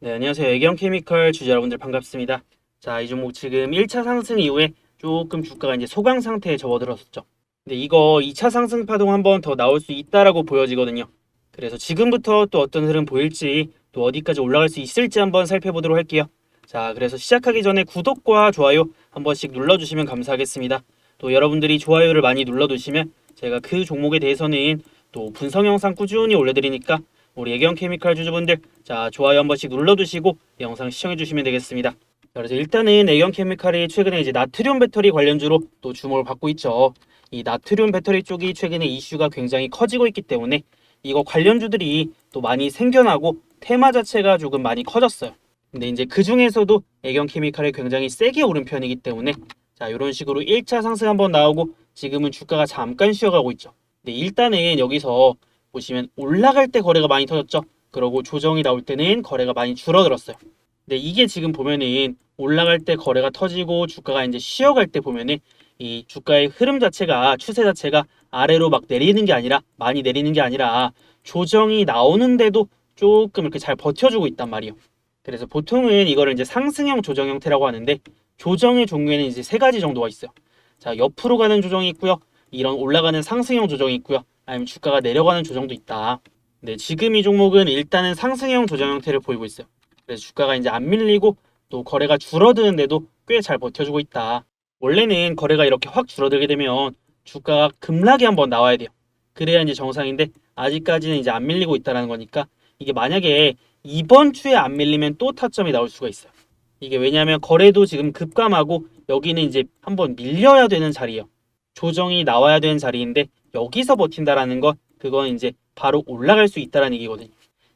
네, 안녕하세요. 애경 케미컬 주주 여러분들 반갑습니다. 자, 이 종목 지금 1차 상승 이후에 조금 주가가 이제 소강 상태에 접어들었었죠. 근데 이거 2차 상승 파동 한 번 더 나올 수 있다라고 보여지거든요. 그래서 지금부터 또 어떤 흐름 보일지 또 어디까지 올라갈 수 있을지 한번 살펴보도록 할게요. 자, 그래서 시작하기 전에 구독과 좋아요 한 번씩 눌러주시면 감사하겠습니다. 또 여러분들이 좋아요를 많이 눌러두시면 제가 그 종목에 대해서는 또 분석 영상 꾸준히 올려드리니까 우리 애경 케미칼 주주분들 자 좋아요 한 번씩 눌러두시고 영상 시청해 주시면 되겠습니다. 자, 그래서 일단은 애경 케미칼이 최근에 이제 나트륨 배터리 관련주로 또 주목을 받고 있죠. 이 나트륨 배터리 쪽이 최근에 이슈가 굉장히 커지고 있기 때문에 이거 관련주들이 또 많이 생겨나고 테마 자체가 조금 많이 커졌어요. 근데 이제 그 중에서도 애경 케미칼이 굉장히 세게 오른 편이기 때문에 자 이런 식으로 1차 상승 한번 나오고 지금은 주가가 잠깐 쉬어가고 있죠. 근데 일단은 여기서 보시면 올라갈 때 거래가 많이 터졌죠. 그러고 조정이 나올 때는 거래가 많이 줄어들었어요. 근데 이게 지금 보면은 올라갈 때 거래가 터지고 주가가 이제 쉬어갈 때 보면은 이 주가의 흐름 자체가 추세 자체가 아래로 막 내리는 게 아니라 많이 내리는 게 아니라 조정이 나오는데도 조금 이렇게 잘 버텨주고 있단 말이에요. 그래서 보통은 이거를 이제 상승형 조정 형태라고 하는데 조정의 종류에는 이제 세 가지 정도가 있어요. 자, 옆으로 가는 조정이 있고요. 이런 올라가는 상승형 조정이 있고요. 아니면 주가가 내려가는 조정도 있다. 네, 지금 이 종목은 일단은 상승형 조정 형태를 보이고 있어요. 그래서 주가가 이제 안 밀리고 또 거래가 줄어드는데도 꽤 잘 버텨주고 있다. 원래는 거래가 이렇게 확 줄어들게 되면 주가가 급락이 한번 나와야 돼요. 그래야 이제 정상인데 아직까지는 이제 안 밀리고 있다는 거니까 이게 만약에 이번 주에 안 밀리면 또 타점이 나올 수가 있어요. 이게 왜냐하면 거래도 지금 급감하고 여기는 이제 한번 밀려야 되는 자리예요. 조정이 나와야 되는 자리인데 여기서 버틴다라는 건 그건 이제 바로 올라갈 수 있다라는 얘기거든요.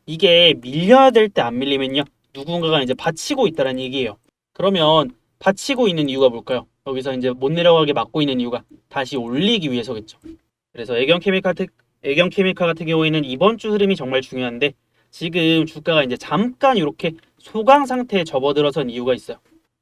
이게 밀려야 될 때 안 밀리면요. 누군가가 이제 받치고 있다라는 얘기예요. 그러면 받치고 있는 이유가 뭘까요? 여기서 이제 못 내려가게 막고 있는 이유가 다시 올리기 위해서겠죠. 그래서 애경 케미칼 같은 애경 케미칼 같은 경우에는 이번 주 흐름이 정말 중요한데 지금 주가가 이제 잠깐 이렇게 소강 상태에 접어들어선 이유가 있어요.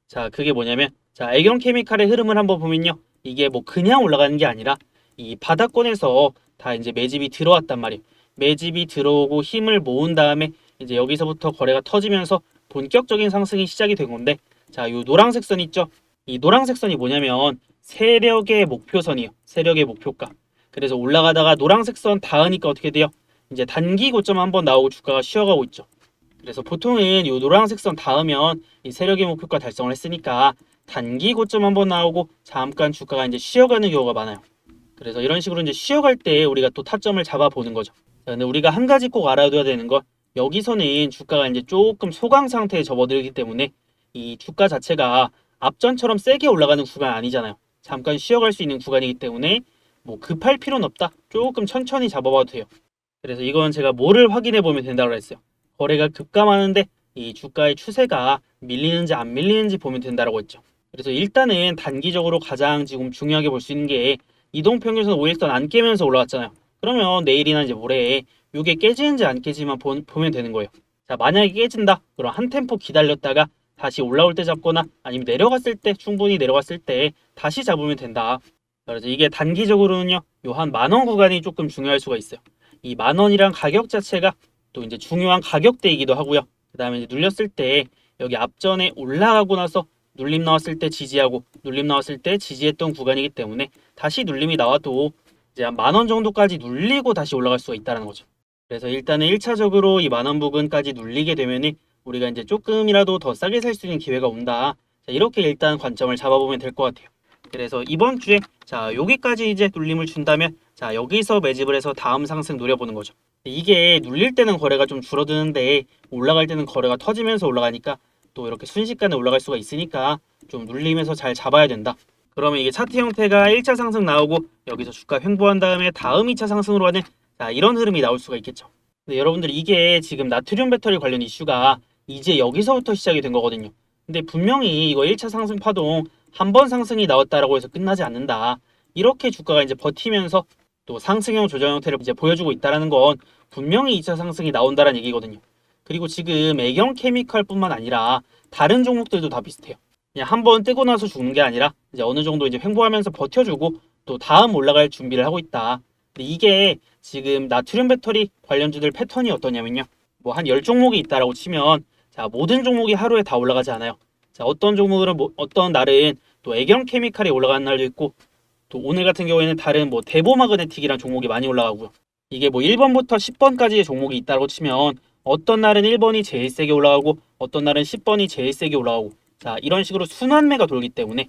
자, 그게 뭐냐면 자, 애경 케미칼의 흐름을 한번 보면요. 이게 뭐 그냥 올라가는 게 아니라 이 바닥권에서 다 이제 매집이 들어왔단 말이에요. 매집이 들어오고 힘을 모은 다음에 이제 여기서부터 거래가 터지면서 본격적인 상승이 시작이 된 건데 자, 요 노란색 선 있죠? 이 노란색 선이 뭐냐면 세력의 목표선이에요. 세력의 목표가. 그래서 올라가다가 노란색 선 닿으니까 어떻게 돼요? 이제 단기 고점 한번 나오고 주가가 쉬어가고 있죠. 그래서 보통은 요 노란색 선 닿으면 이 세력의 목표가 달성을 했으니까 단기 고점 한번 나오고 잠깐 주가가 이제 쉬어가는 경우가 많아요. 그래서 이런 식으로 이제 쉬어갈 때 우리가 또 타점을 잡아보는 거죠. 자, 근데 우리가 한 가지 꼭 알아둬야 되는 건 여기서는 주가가 이제 조금 소강 상태에 접어들기 때문에 이 주가 자체가 앞전처럼 세게 올라가는 구간 아니잖아요. 잠깐 쉬어갈 수 있는 구간이기 때문에 뭐 급할 필요는 없다. 조금 천천히 잡아봐도 돼요. 그래서 이건 제가 뭐를 확인해 보면 된다고 했어요. 거래가 급감하는데 이 주가의 추세가 밀리는지 안 밀리는지 보면 된다고 했죠. 그래서 일단은 단기적으로 가장 지금 중요하게 볼 수 있는 게 이동평균선 5일선 안 깨면서 올라왔잖아요. 그러면 내일이나 이제 모레에 이게 깨지는지 안 깨지만 보, 보면 되는 거예요. 자, 만약에 깨진다. 그럼 한 템포 기다렸다가 다시 올라올 때 잡거나 아니면 내려갔을 때 충분히 내려갔을 때 다시 잡으면 된다. 그래서 이게 단기적으로는요. 요 한 만원 구간이 조금 중요할 수가 있어요. 이 만 원이란 가격 자체가 또 이제 중요한 가격대이기도 하고요. 그다음에 이제 눌렸을 때 여기 앞전에 올라가고 나서 눌림 나왔을 때 지지하고 눌림 나왔을 때 지지했던 구간이기 때문에 다시 눌림이 나와도 이제 한 만 원 정도까지 눌리고 다시 올라갈 수가 있다는 거죠. 그래서 일단은 1차적으로 이 만 원 부근까지 눌리게 되면은 우리가 이제 조금이라도 더 싸게 살 수 있는 기회가 온다. 자, 이렇게 일단 관점을 잡아보면 될 것 같아요. 그래서 이번 주에 자 여기까지 이제 눌림을 준다면 자 여기서 매집을 해서 다음 상승 노려보는 거죠. 이게 눌릴 때는 거래가 좀 줄어드는데 올라갈 때는 거래가 터지면서 올라가니까 또 이렇게 순식간에 올라갈 수가 있으니까 좀 눌리면서 잘 잡아야 된다. 그러면 이게 차트 형태가 1차 상승 나오고 여기서 주가 횡보한 다음에 다음 2차 상승으로 하는 자 이런 흐름이 나올 수가 있겠죠. 근데 여러분들 이게 지금 나트륨 배터리 관련 이슈가 이제 여기서부터 시작이 된 거거든요. 근데 분명히 이거 1차 상승 파동 한 번 상승이 나왔다라고 해서 끝나지 않는다. 이렇게 주가가 이제 버티면서 또 상승형 조정 형태를 이제 보여주고 있다라는 건 분명히 2차 상승이 나온다라는 얘기거든요. 그리고 지금 애경 케미칼뿐만 아니라 다른 종목들도 다 비슷해요. 그냥 한 번 뜨고 나서 죽는 게 아니라 이제 어느 정도 이제 횡보하면서 버텨주고 또 다음 올라갈 준비를 하고 있다. 근데 이게 지금 나트륨 배터리 관련주들 패턴이 어떠냐면요. 뭐 한 10종목이 있다라고 치면 자 모든 종목이 하루에 다 올라가지 않아요. 자 어떤 종목은 뭐, 어떤 날은 또 애경 케미칼이 올라가는 날도 있고 또 오늘 같은 경우에는 다른 뭐 대보마그네틱이란 종목이 많이 올라가고요. 이게 뭐 1번부터 10번까지의 종목이 있다고 치면 어떤 날은 1번이 제일 세게 올라가고 어떤 날은 10번이 제일 세게 올라가고 자 이런 식으로 순환매가 돌기 때문에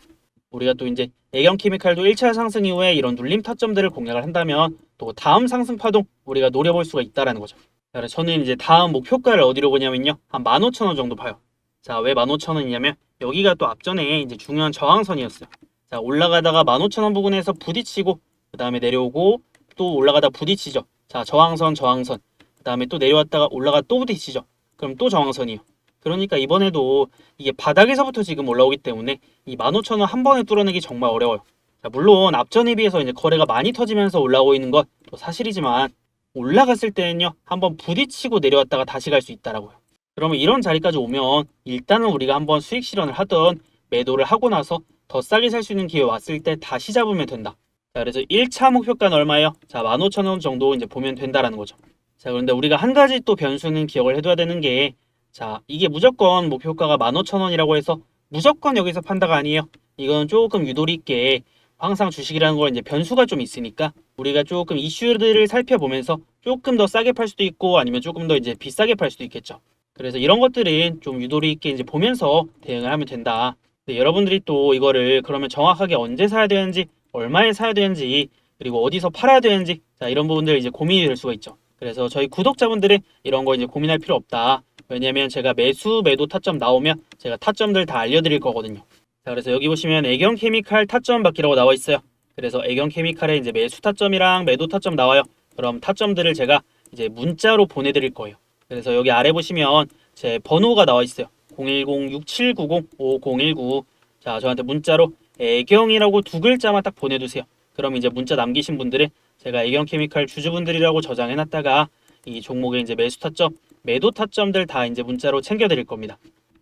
우리가 또 이제 애경 케미칼도 1차 상승 이후에 이런 눌림 타점들을 공략을 한다면 또 다음 상승 파동 우리가 노려볼 수가 있다라는 거죠. 자, 그래서 저는 이제 다음 목표가를 어디로 보냐면요. 한 15,000원 정도 봐요. 자, 왜 15,000원이냐면 여기가 또 앞전에 이제 중요한 저항선이었어요. 자, 올라가다가 15,000원 부근에서 부딪히고 그 다음에 내려오고 또 올라가다 부딪히죠. 자, 저항선, 저항선. 그 다음에 또 내려왔다가 올라가 또 부딪히죠. 그럼 또 저항선이요. 그러니까 이번에도 이게 바닥에서부터 지금 올라오기 때문에 이 15,000원 한 번에 뚫어내기 정말 어려워요. 자, 물론 앞전에 비해서 이제 거래가 많이 터지면서 올라오고 있는 건또 사실이지만 올라갔을 때는요 한번 부딪히고 내려왔다가 다시 갈 수 있다라고요. 그러면 이런 자리까지 오면 일단은 우리가 한번 수익 실현을 하던 매도를 하고 나서 더 싸게 살 수 있는 기회 왔을 때 다시 잡으면 된다. 자, 그래서 1차 목표가는 얼마예요? 자, 15,000원 정도 이제 보면 된다라는 거죠. 자, 그런데 우리가 한 가지 또 변수는 기억을 해둬야 되는 게 자, 이게 무조건 목표가가 15,000원이라고 해서 무조건 여기서 판다가 아니에요. 이건 조금 유도리 있게 항상 주식이라는 걸 이제 변수가 좀 있으니까 우리가 조금 이슈들을 살펴보면서 조금 더 싸게 팔 수도 있고 아니면 조금 더 이제 비싸게 팔 수도 있겠죠. 그래서 이런 것들은 좀 유도리 있게 이제 보면서 대응을 하면 된다. 근데 여러분들이 또 이거를 그러면 정확하게 언제 사야 되는지, 얼마에 사야 되는지, 그리고 어디서 팔아야 되는지, 자, 이런 부분들 이제 고민이 될 수가 있죠. 그래서 저희 구독자분들은 이런 거 이제 고민할 필요 없다. 왜냐면 제가 매수, 매도 타점 나오면 제가 타점들 다 알려드릴 거거든요. 자, 그래서 여기 보시면 애경 케미칼 타점 받기라고 나와 있어요. 그래서 애경 케미칼에 이제 매수 타점이랑 매도 타점 나와요. 그럼 타점들을 제가 이제 문자로 보내드릴 거예요. 그래서 여기 아래 보시면 제 번호가 나와 있어요. 010-6790-5019. 자, 저한테 문자로 애경이라고 두 글자만 딱 보내주세요. 그럼 이제 문자 남기신 분들은 제가 애경 케미칼 주주분들이라고 저장해놨다가 이 종목의 이제 매수 타점, 매도 타점들 다 이제 문자로 챙겨드릴 겁니다.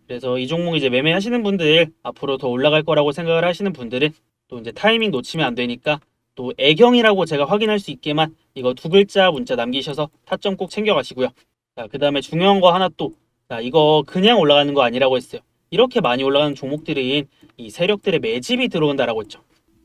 그래서 이 종목 이제 매매하시는 분들 앞으로 더 올라갈 거라고 생각을 하시는 분들은 또 이제 타이밍 놓치면 안 되니까 또 애경이라고 제가 확인할 수 있게만 이거 두 글자 문자 남기셔서 타점 꼭 챙겨가시고요. 자, 그 다음에 중요한 거 하나 또, 자, 이거 그냥 올라가는 거 아니라고 했어요. 이렇게 많이 올라가는 종목들은 이 세력들의 매집이 들어온다라고 했죠.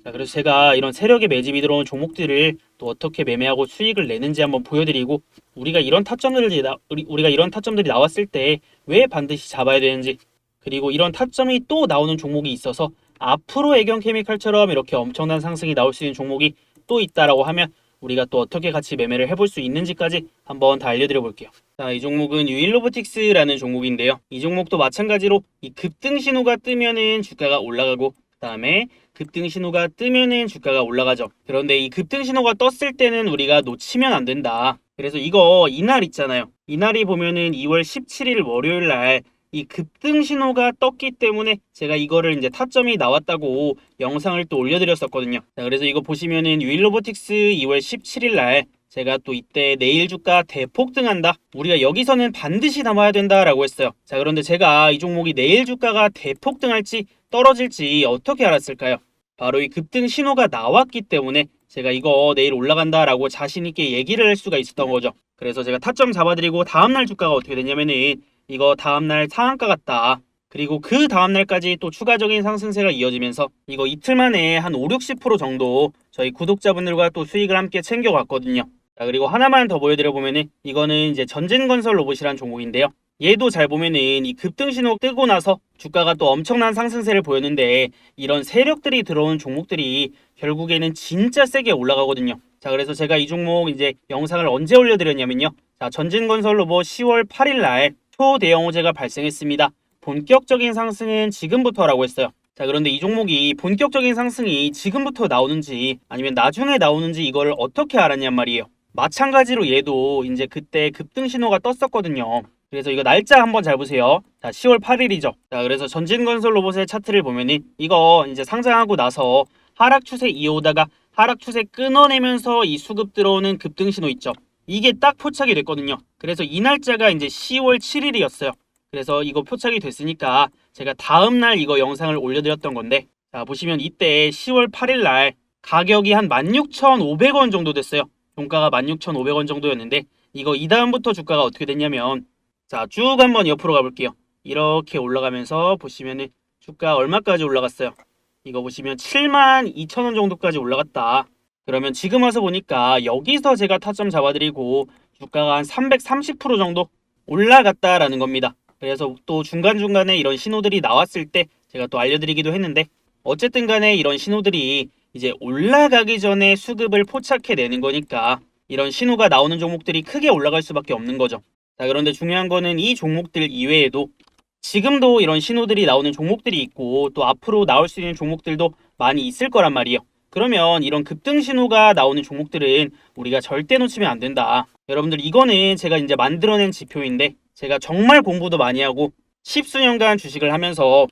자, 그래서 제가 이런 세력의 매집이 들어온 종목들을 또 어떻게 매매하고 수익을 내는지 한번 보여드리고 우리가 이런 타점들이 나, 우리- 우리가 이런 타점들이 나왔을 때 왜 반드시 잡아야 되는지 그리고 이런 타점이 또 나오는 종목이 있어서 앞으로 애경 케미칼처럼 이렇게 엄청난 상승이 나올 수 있는 종목이 또 있다라고 하면 우리가 또 어떻게 같이 매매를 해볼 수 있는지까지 한번 다 알려드려 볼게요. 자, 이 종목은 유일로보틱스라는 종목인데요. 이 종목도 마찬가지로 이 급등 신호가 뜨면은 주가가 올라가고 그다음에 급등 신호가 뜨면은 주가가 올라가죠. 그런데 이 급등 신호가 떴을 때는 우리가 놓치면 안 된다. 그래서 이거 이날 있잖아요. 이날이 보면은 2월 17일 월요일 날 이 급등 신호가 떴기 때문에 제가 이거를 이제 타점이 나왔다고 영상을 또 올려드렸었거든요. 자, 그래서 이거 보시면은 유일로보틱스 2월 17일 날 제가 또 이때 내일 주가 대폭등한다. 우리가 여기서는 반드시 담아야 된다라고 했어요. 자, 그런데 제가 이 종목이 내일 주가가 대폭등할지 떨어질지 어떻게 알았을까요? 바로 이 급등 신호가 나왔기 때문에 제가 이거 내일 올라간다라고 자신 있게 얘기를 할 수가 있었던 거죠. 그래서 제가 타점 잡아드리고 다음날 주가가 어떻게 됐냐면은 이거 다음날 상한가 같다. 그리고 그 다음날까지 또 추가적인 상승세가 이어지면서 이거 이틀 만에 한 5, 60% 정도 저희 구독자분들과 또 수익을 함께 챙겨갔거든요. 자, 그리고 하나만 더 보여드려 보면은 이거는 이제 전진건설 로봇이란 종목인데요. 얘도 잘 보면은 이 급등 신호 뜨고 나서 주가가 또 엄청난 상승세를 보였는데 이런 세력들이 들어온 종목들이 결국에는 진짜 세게 올라가거든요. 자, 그래서 제가 이 종목 이제 영상을 언제 올려드렸냐면요. 자, 전진건설 로봇 10월 8일 날 초대형 호재가 발생했습니다. 본격적인 상승은 지금부터라고 했어요. 자, 그런데 이 종목이 본격적인 상승이 지금부터 나오는지 아니면 나중에 나오는지 이거를 어떻게 알았냔 말이에요. 마찬가지로 얘도 이제 그때 급등 신호가 떴었거든요. 그래서 이거 날짜 한번 잘 보세요. 자, 10월 8일이죠. 자, 그래서 전진건설 로봇의 차트를 보면은 이거 이제 상장하고 나서 하락 추세 이어오다가 하락 추세 끊어내면서 이 수급 들어오는 급등 신호 있죠. 이게 딱 포착이 됐거든요. 그래서 이 날짜가 이제 10월 7일이었어요. 그래서 이거 포착이 됐으니까 제가 다음 날 이거 영상을 올려드렸던 건데 자 보시면 이때 10월 8일 날 가격이 한 16,500원 정도 됐어요. 종가가 16,500원 정도였는데 이거 이 다음부터 주가가 어떻게 됐냐면 자 쭉 한번 옆으로 가볼게요. 이렇게 올라가면서 보시면은 주가 얼마까지 올라갔어요? 이거 보시면 7만 2천 원 정도까지 올라갔다. 그러면 지금 와서 보니까 여기서 제가 타점 잡아드리고 주가가 한 330% 정도 올라갔다라는 겁니다. 그래서 또 중간중간에 이런 신호들이 나왔을 때 제가 또 알려드리기도 했는데 어쨌든 간에 이런 신호들이 이제 올라가기 전에 수급을 포착해내는 거니까 이런 신호가 나오는 종목들이 크게 올라갈 수밖에 없는 거죠. 자, 그런데 중요한 거는 이 종목들 이외에도 지금도 이런 신호들이 나오는 종목들이 있고 또 앞으로 나올 수 있는 종목들도 많이 있을 거란 말이에요. 그러면 이런 급등 신호가 나오는 종목들은 우리가 절대 놓치면 안 된다. 여러분들 이거는 제가 이제 만들어낸 지표인데 제가 정말 공부도 많이 하고 십수년간 주식을 하면서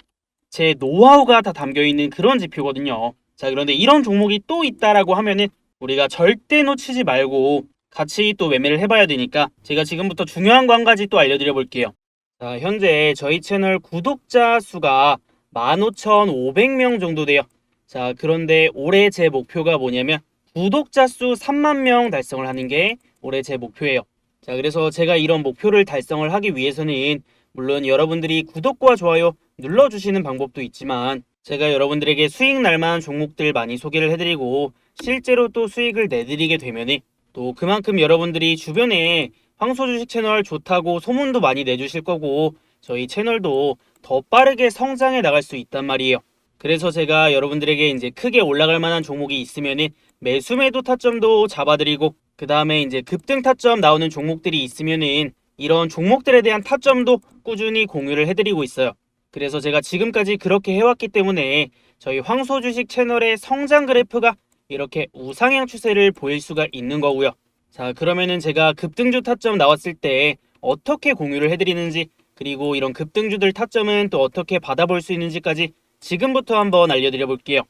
제 노하우가 다 담겨 있는 그런 지표거든요. 자, 그런데 이런 종목이 또 있다라고 하면은 우리가 절대 놓치지 말고 같이 또 매매를 해봐야 되니까 제가 지금부터 중요한 거 한 가지 또 알려드려 볼게요. 자, 현재 저희 채널 구독자 수가 15,500명 정도 돼요. 자, 그런데 올해 제 목표가 뭐냐면 구독자 수 3만 명 달성을 하는 게 올해 제 목표예요. 자, 그래서 제가 이런 목표를 달성을 하기 위해서는 물론 여러분들이 구독과 좋아요 눌러주시는 방법도 있지만 제가 여러분들에게 수익 날만한 종목들 많이 소개를 해드리고 실제로 또 수익을 내드리게 되면은 또 그만큼 여러분들이 주변에 황소 주식 채널 좋다고 소문도 많이 내주실 거고 저희 채널도 더 빠르게 성장해 나갈 수 있단 말이에요. 그래서 제가 여러분들에게 이제 크게 올라갈 만한 종목이 있으면은 매수 매도 타점도 잡아드리고 그 다음에 이제 급등 타점 나오는 종목들이 있으면은 이런 종목들에 대한 타점도 꾸준히 공유를 해드리고 있어요. 그래서 제가 지금까지 그렇게 해왔기 때문에 저희 황소 주식 채널의 성장 그래프가 이렇게 우상향 추세를 보일 수가 있는 거고요. 자, 그러면은 제가 급등주 타점 나왔을 때 어떻게 공유를 해드리는지 그리고 이런 급등주들 타점은 또 어떻게 받아볼 수 있는지까지 지금부터 한번 알려드려 볼게요.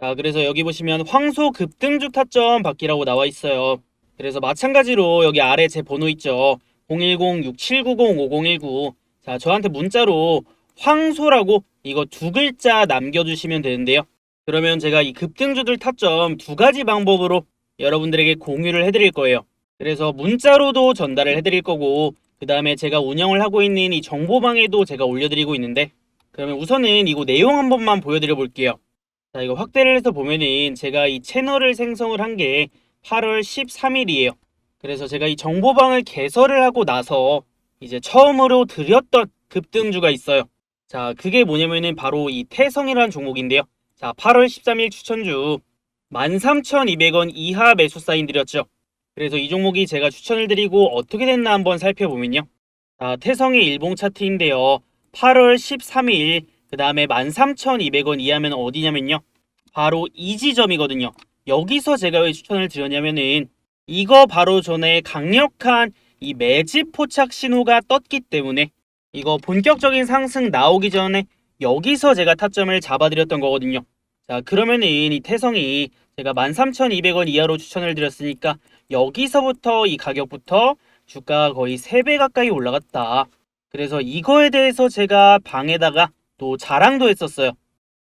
자, 그래서 여기 보시면 황소 급등주 타점 받기라고 나와 있어요. 그래서 마찬가지로 여기 아래 제 번호 있죠. 010-6790-5019. 자, 저한테 문자로 황소라고 이거 두 글자 남겨주시면 되는데요. 그러면 제가 이 급등주들 타점 두 가지 방법으로 여러분들에게 공유를 해드릴 거예요. 그래서 문자로도 전달을 해드릴 거고, 그 다음에 제가 운영을 하고 있는 이 정보방에도 제가 올려드리고 있는데, 그러면 우선은 이거 내용 한 번만 보여드려 볼게요. 자, 이거 확대를 해서 보면은 제가 이 채널을 생성을 한 게 8월 13일이에요. 그래서 제가 이 정보방을 개설을 하고 나서 이제 처음으로 드렸던 급등주가 있어요. 자, 그게 뭐냐면은 바로 이 태성이라는 종목인데요. 자, 8월 13일 추천주 13,200원 이하 매수 사인 드렸죠. 그래서 이 종목이 제가 추천을 드리고 어떻게 됐나 한번 살펴보면요. 자, 태성의 일봉 차트인데요. 8월 13일 그 다음에 13,200원 이하면 어디냐면요. 바로 이 지점이거든요. 여기서 제가 왜 추천을 드렸냐면은 이거 바로 전에 강력한 이 매집 포착 신호가 떴기 때문에 이거 본격적인 상승 나오기 전에 여기서 제가 타점을 잡아드렸던 거거든요. 자, 그러면은 이 태성이 제가 13,200원 이하로 추천을 드렸으니까 여기서부터 이 가격부터 주가가 거의 3배 가까이 올라갔다. 그래서 이거에 대해서 제가 방에다가 또 자랑도 했었어요.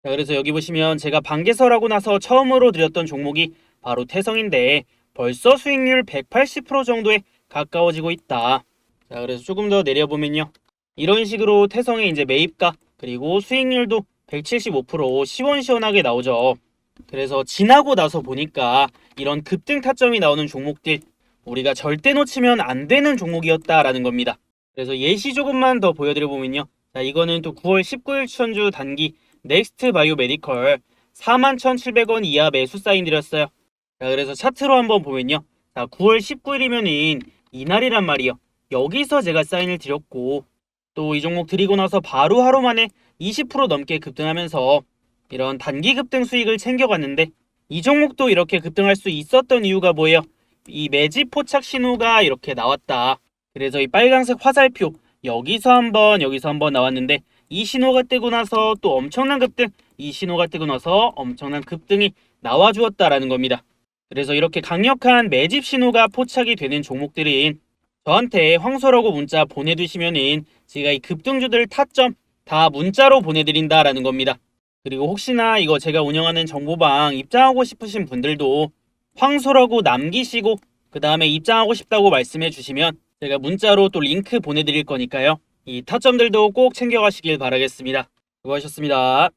자, 그래서 여기 보시면 제가 방개설하고 나서 처음으로 드렸던 종목이 바로 태성인데 벌써 수익률 180% 정도에 가까워지고 있다. 자, 그래서 조금 더 내려보면요. 이런 식으로 태성의 이제 매입가 그리고 수익률도 175% 시원시원하게 나오죠. 그래서 지나고 나서 보니까 이런 급등 타점이 나오는 종목들 우리가 절대 놓치면 안 되는 종목이었다라는 겁니다. 그래서 예시 조금만 더 보여드려 보면요. 자, 이거는 또 9월 19일 추천주 단기 넥스트 바이오 메디컬 41,700원 이하 매수 사인 드렸어요. 자, 그래서 차트로 한번 보면요. 자, 9월 19일이면은 이날이란 말이요. 여기서 제가 사인을 드렸고 또 이 종목 드리고 나서 바로 하루 만에 20% 넘게 급등하면서 이런 단기 급등 수익을 챙겨갔는데 이 종목도 이렇게 급등할 수 있었던 이유가 뭐예요? 이 매집 포착 신호가 이렇게 나왔다. 그래서 이 빨간색 화살표 여기서 한번 여기서 한번 나왔는데 이 신호가 뜨고 나서 또 엄청난 급등 이 신호가 뜨고 나서 엄청난 급등이 나와주었다라는 겁니다. 그래서 이렇게 강력한 매집 신호가 포착이 되는 종목들인 저한테 황소라고 문자 보내두시면은 제가 이 급등주들 타점 다 문자로 보내드린다라는 겁니다. 그리고 혹시나 이거 제가 운영하는 정보방 입장하고 싶으신 분들도 황소라고 남기시고 그 다음에 입장하고 싶다고 말씀해 주시면 제가 문자로 또 링크 보내드릴 거니까요. 이 타점들도 꼭 챙겨가시길 바라겠습니다. 수고하셨습니다.